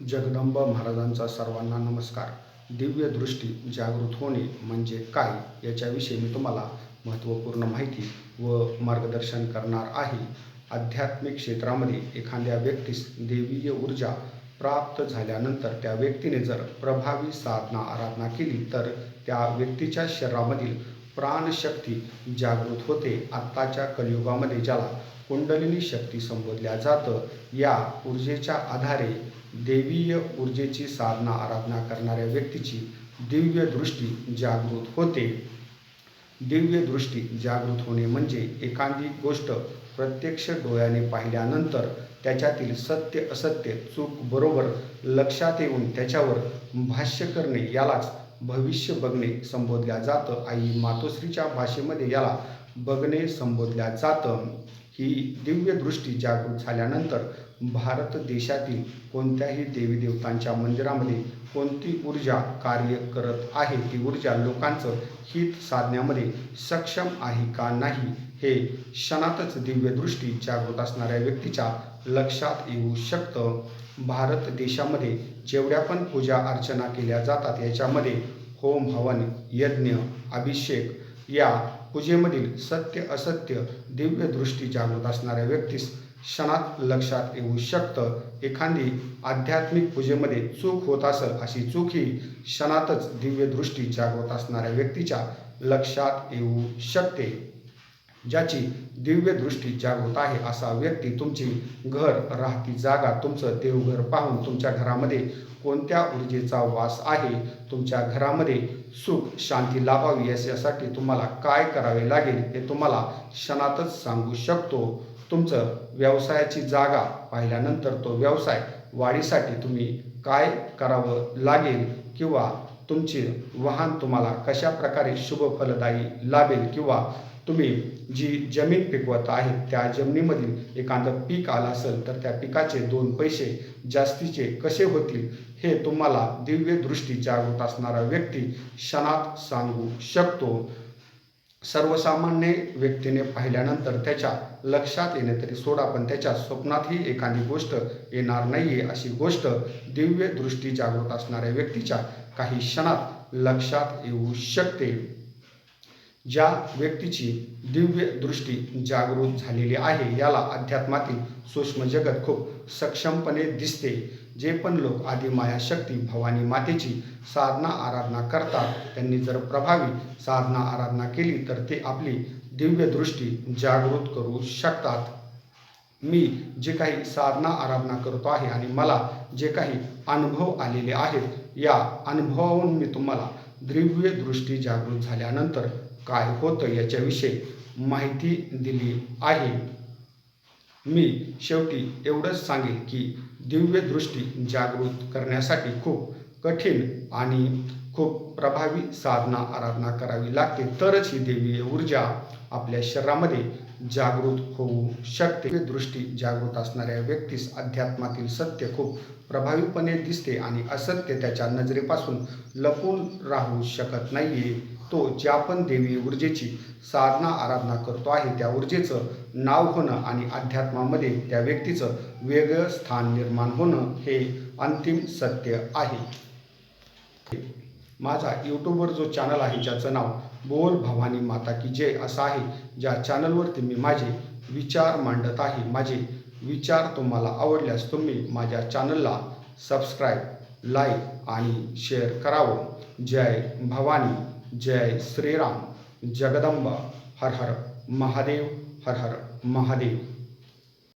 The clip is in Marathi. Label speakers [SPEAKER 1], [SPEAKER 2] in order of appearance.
[SPEAKER 1] जगदंबा महाराजांचा सर्वांना नमस्कार. दिव्य दृष्टी जागृत होणे म्हणजे काय याच्याविषयी मी तुम्हाला महत्त्वपूर्ण माहिती व मार्गदर्शन करणार आहे. आध्यात्मिक क्षेत्रामध्ये एखाद्या व्यक्तीस देवीय ऊर्जा प्राप्त झाल्यानंतर त्या व्यक्तीने जर प्रभावी साधना आराधना केली तर त्या व्यक्तीच्या शरीरामधील प्राणशक्ती जागृत होते. आत्ताच्या कलियुगामध्ये ज्याला कुंडलिनी शक्ती संबोधल्या जातं या ऊर्जेच्या आधारे देवीय ऊर्जेची साधना आराधना करणाऱ्या व्यक्तीची दिव्य दृष्टी जागृत होते. दिव्य दृष्टी जागृत होणे म्हणजे एखादी गोष्ट प्रत्यक्ष डोळ्याने पाहिल्यानंतर त्याच्यातील सत्य असत्य चूक बरोबर लक्षात येऊन त्याच्यावर भाष्य करणे यालाच भविष्य बघणे संबोधल्या जातं. आई मातोश्रीच्या भाषेमध्ये याला बघणे संबोधल्या जातं. ही दिव्य दृष्टी जागृत झाल्यानंतर भारत देशातील कोणत्याही देवी देवतांच्या मंदिरामध्ये कोणती ऊर्जा कार्य करत आहे ती ऊर्जा लोकांचं हित साधण्यामध्ये सक्षम आहे का नाही हे क्षणातच दिव्य दृष्टी जागृत असणाऱ्या व्यक्तीच्या लक्षात येऊ शकतं. भारत देशामध्ये जेवढ्या पण पूजा अर्चना केल्या जातात याच्यामध्ये होम हवन यज्ञ अभिषेक या पूजेमधील सत्य असत्य दिव्य दृष्टी जागृत असणाऱ्या व्यक्तीस क्षणात लक्षात येऊ शकतं. एखादी आध्यात्मिक पूजेमध्ये चूक होत असेल अशी चूक ही क्षणातच दिव्य दृष्टी जागृत असणाऱ्या व्यक्तीच्या लक्षात येऊ शकते. ज्याची दिव्य दृष्टी जागृत आहे असा व्यक्ती तुमची घर राहती जागा तुमचं देवघर पाहून तुमच्या घरामध्ये कोणत्या ऊर्जेचा वास आहे? तुमच्या घरामध्ये सुख शांती लाभावी यासाठी तुम्हाला काय करावे लागेल हे तुम्हाला क्षणातच सांगू शकतो. तुमचं व्यवसायाची जागा पाहिल्यानंतर तो व्यवसाय वाढीसाठी तुम्ही काय करावं लागेल किंवा तुमचे वाहन तुम्हाला कशा प्रकारे शुभ फलदायी लाभेल किंवा तुम्ही जी जमीन पिकवत आहे त्या जमिनीमधील एखादं पीक आलं असेल तर त्या पिकाचे दोन पैसे जास्तीचे कसे होतील हे तुम्हाला दिव्य दृष्टी जागृत असणारा व्यक्ती क्षणात सांगू शकतो. सर्वसामान्य व्यक्तीने पाहिल्यानंतर त्याच्या लक्षात येणे तरी सोडा पण त्याच्या स्वप्नातही एखादी गोष्ट येणार नाही आहे अशी गोष्ट दिव्य दृष्टी जागृत असणाऱ्या व्यक्तीच्या काही क्षणात लक्षात येऊ शकते. ज्या व्यक्तीची दिव्य दृष्टी जागृत झालेली आहे याला अध्यात्मातील सूक्ष्म जगत खूप सक्षमपणे दिसते. जे पण लोक आदिमाया शक्ती भवानी मातेची साधना आराधना करतात त्यांनी जर प्रभावी साधना आराधना केली तर ते आपली दिव्य दृष्टी जागृत करू शकतात. मी जे काही साधना आराधना करतो आहे आणि मला जे काही अनुभव आलेले आहेत या अनुभवावरून मी तुम्हाला दिव्य दृष्टी जागृत झाल्यानंतर काय होतं याच्याविषयी माहिती दिली आहे. मी शेवटी एवढंच सांगेन की दिव्यदृष्टी जागृत करण्यासाठी खूप कठीण आणि खूप प्रभावी साधना आराधना करावी लागते. तरच ही देवीय ऊर्जा आपल्या शरीरामध्ये जागृत होऊ शकते. दृष्टी जागृत असणाऱ्या व्यक्तीस अध्यात्मातील सत्य खूप प्रभावीपणे दिसते आणि असत्य त्याच्या नजरेपासून लपून राहू शकत नाहीये. तो ज्या पण देवी ऊर्जेची साधना आराधना करतो आहे त्या ऊर्जेचं नाव होणं आणि अध्यात्मामध्ये त्या व्यक्तीचं वेगळं स्थान निर्माण होणं हे अंतिम सत्य आहे. माझा यूट्यूबवर जो चॅनल आहे ज्याचं नाव बोल भवानी माता की जय असं आहे ज्या चॅनलवरती मी माझे विचार मांडत आहे माझे विचार तुम्हाला आवडल्यास तुम्ही माझ्या चॅनलला सबस्क्राईब लाईक आणि शेअर करावं. जय भवानी जय श्रीराम जगदंबा हर हर महादेव हर हर महादेव.